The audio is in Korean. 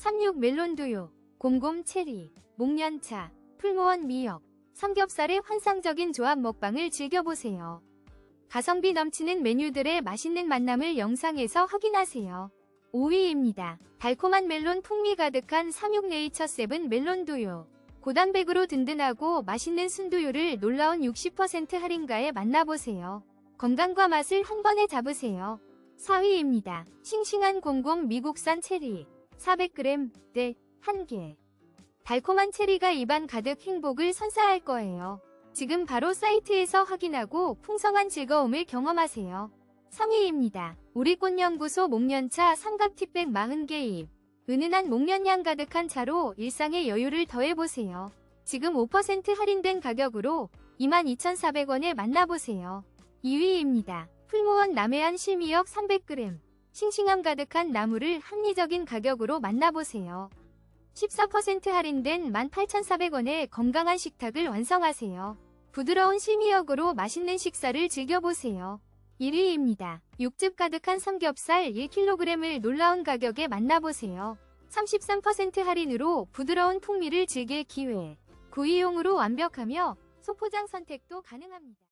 36 멜론두유, 곰곰 체리, 목련차, 풀무원 미역, 삼겹살의 환상적인 조합 먹방을 즐겨보세요. 가성비 넘치는 메뉴들의 맛있는 만남을 영상에서 확인하세요. 5위입니다. 달콤한 멜론 풍미 가득한 36 네이처 세븐 멜론 두유. 고단백으로 든든하고 맛있는 순두유를 놀라운 60% 할인가에 만나보세요. 건강과 맛을 한 번에 잡으세요. 4위입니다. 싱싱한 공공 미국산 체리 400g 네, 1개. 달콤한 체리가 입안 가득 행복을 선사할 거예요. 지금 바로 사이트에서 확인하고 풍성한 즐거움을 경험하세요. 3위입니다. 우리 꽃연구소 목련차 삼각 티백 40개 입. 은은한 목련향 가득한 차로 일상의 여유를 더해보세요. 지금 5% 할인된 가격으로 22,400원에 만나보세요. 2위입니다. 풀무원 남해안 실미역 300g. 싱싱함 가득한 나무를 합리적인 가격으로 만나보세요. 14% 할인된 18,400원에 건강한 식탁을 완성하세요. 부드러운 실미역으로 맛있는 식사를 즐겨보세요. 1위입니다. 육즙 가득한 삼겹살 1kg을 놀라운 가격에 만나보세요. 33% 할인으로 부드러운 풍미를 즐길 기회. 구이용으로 완벽하며 소포장 선택도 가능합니다.